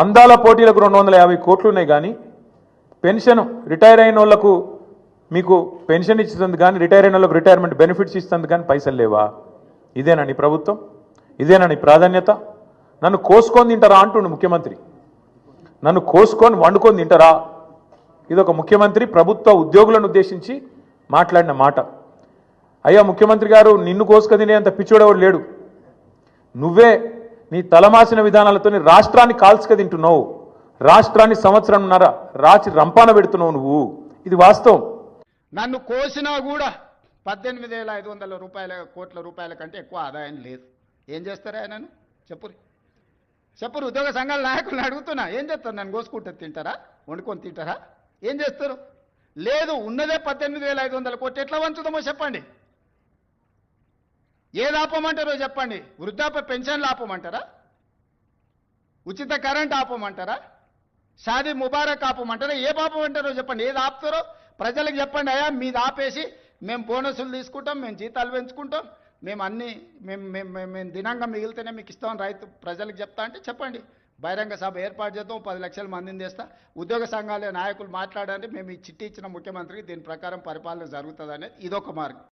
అందాల పోటీలకు రెండు వందల యాభై కోట్లు ఉన్నాయి కానీ పెన్షన్ రిటైర్ అయిన వాళ్ళకు మీకు పెన్షన్ ఇస్తుంది కానీ రిటైర్ అయిన వాళ్ళకు రిటైర్మెంట్ బెనిఫిట్స్ ఇస్తుంది కానీ పైసలు లేవా? ఇదేనా నీ ప్రభుత్వం? ఇదేనా నీ ప్రాధాన్యత? నన్ను కోసుకొని తింటారా అంటుండు ముఖ్యమంత్రి. నన్ను కోసుకొని వండుకొని తింటారా? ఇది ఒక ముఖ్యమంత్రి ప్రభుత్వ ఉద్యోగులను ఉద్దేశించి మాట్లాడిన మాట. అయ్యా ముఖ్యమంత్రి గారు నిన్ను కోసుకొని తినేంత పిచ్చోడెవడు లేడు. నువ్వే నీ తలమాసిన విధానాలతో రాష్ట్రాన్ని కాల్చుక తింటున్నావు. రాష్ట్రాన్ని సంవత్సరంన్నర రాచి రంపాన పెడుతున్నావు నువ్వు. ఇది వాస్తవం. నన్ను కోసినా కూడా పద్దెనిమిది వేల ఐదు వందల రూపాయల కోట్ల రూపాయల కంటే ఎక్కువ ఆదాయం లేదు. ఏం చేస్తారా నన్ను? చెప్పురు. చెప్పురు ఉద్యోగ సంఘాల నాయకులను అడుగుతున్నా. ఏం చేస్తారు? నన్ను కోసుకుంటే తింటారా? వండుకొని తింటారా? ఏం చేస్తారు? లేదు ఉన్నదే పద్దెనిమిది వేల ఐదు వందల కోట్లు. ఎట్లా వంచుదామో చెప్పండి. ఏది ఆపమంటారో చెప్పండి. వృద్ధాప్య పెన్షన్లు ఆపమంటారా? ఉచిత కరెంట్ ఆపమంటారా? షాదీ ముబారక్ ఆపమంటారా? ఏ ఆపమంటారో చెప్పండి. ఏది ఆపుతారో ప్రజలకు చెప్పండి. అయ్యా మీది ఆపేసి మేము బోనసులు తీసుకుంటాం మేము జీతాలు పెంచుకుంటాం మేము అన్ని మేము మేము మేము మేము దినంగా మిగిలితేనే మీకు ఇస్తాం రైతు ప్రజలకు చెప్తా అంటే చెప్పండి. బహిరంగ సభ ఏర్పాటు చేద్దాం పది లక్షల మందిని తెస్తా. ఉద్యోగ సంఘాల నాయకులు మాట్లాడండి. మేము ఈ చిట్టి ఇచ్చిన ముఖ్యమంత్రికి దీని ప్రకారం పరిపాలన జరుగుతుంది అనేది ఇదొక మార్గం.